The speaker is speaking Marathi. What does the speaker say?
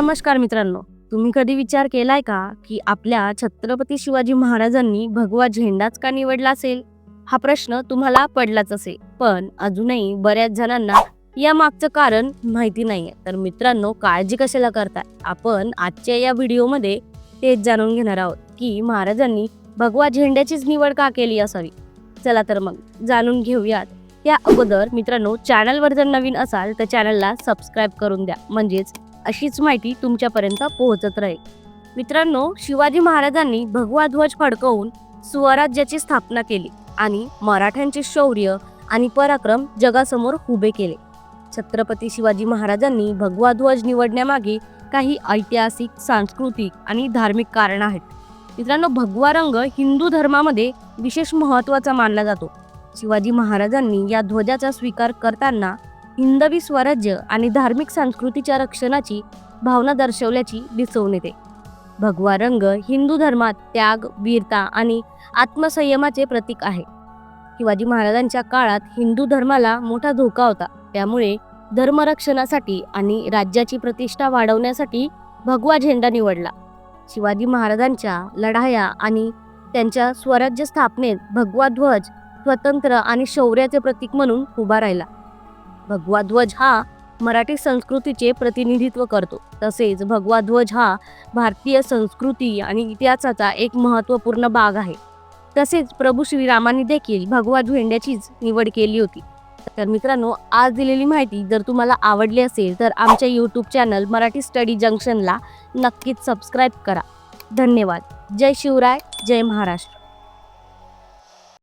नमस्कार मित्रांनो तुम्ही कधी विचार केलाय का की आपल्या छत्रपती शिवाजी महाराजांनी भगवा झेंडाच का निवडला असेल? हा प्रश्न तुम्हाला पडलाच असेल पण अजूनही बऱ्याच जणांना या मागचं कारण माहिती नाहीये. तर मित्रांनो काळजी कशाला करताय? आपण आजच्या या व्हिडिओमध्ये तेच जाणून घेणार आहोत की महाराजांनी भगवा झेंड्याचीच निवड का केली असावी? चला तर मग जाणून घेऊयात. त्या अगोदर मित्रांनो चॅनलवर जर नवीन असाल तर चॅनलला सबस्क्राईब करून द्या. म्हणजेच अशीच माहिती तुमच्यापर्यंत पोहोचत राहील. मित्रांनो शिवाजी महाराजांनी भगवा ध्वज फडकवून स्वराज्याची स्थापना केली आणि मराठ्यांचे शौर्य आणि पराक्रम जगासमोर उभे केले. छत्रपती शिवाजी महाराजांनी भगवा ध्वज निवडण्यामागे काही ऐतिहासिक सांस्कृतिक आणि धार्मिक कारण आहेत. मित्रांनो भगवा रंग हिंदू धर्मामध्ये विशेष महत्त्वाचा मानला जातो. शिवाजी महाराजांनी या ध्वजाचा स्वीकार करताना हिंदवी स्वराज्य आणि धार्मिक संस्कृतीच्या रक्षणाची भावना दर्शवल्याची दिसून येते. भगवा रंग हिंदू धर्मात त्याग वीरता आणि आत्मसंयमाचे प्रतीक आहे. शिवाजी महाराजांच्या काळात हिंदू धर्माला मोठा धोका होता. त्यामुळे धर्मरक्षणासाठी आणि राज्याची प्रतिष्ठा वाढवण्यासाठी भगवा झेंडा निवडला. शिवाजी महाराजांच्या लढाया आणि त्यांच्या स्वराज्य स्थापनेत भगवा ध्वज स्वतंत्र आणि शौर्याचे प्रतीक म्हणून उभा राहिला. भगवा ध्वज हा मराठी संस्कृतीचे प्रतिनिधित्व करतो. तसेच भगवा ध्वज हा भारतीय संस्कृती आणि इतिहासाचा एक महत्त्वपूर्ण भाग आहे. तसेच प्रभू श्रीरामांनी देखील भगवा झेंड्याचीच निवड केली होती. तर मित्रांनो आज दिलेली माहिती जर तुम्हाला आवडली असेल तर आमच्या यूट्यूब चॅनल मराठी स्टडी जंक्शनला नक्कीच सबस्क्राईब करा. धन्यवाद. जय शिवराय जय महाराष्ट्र.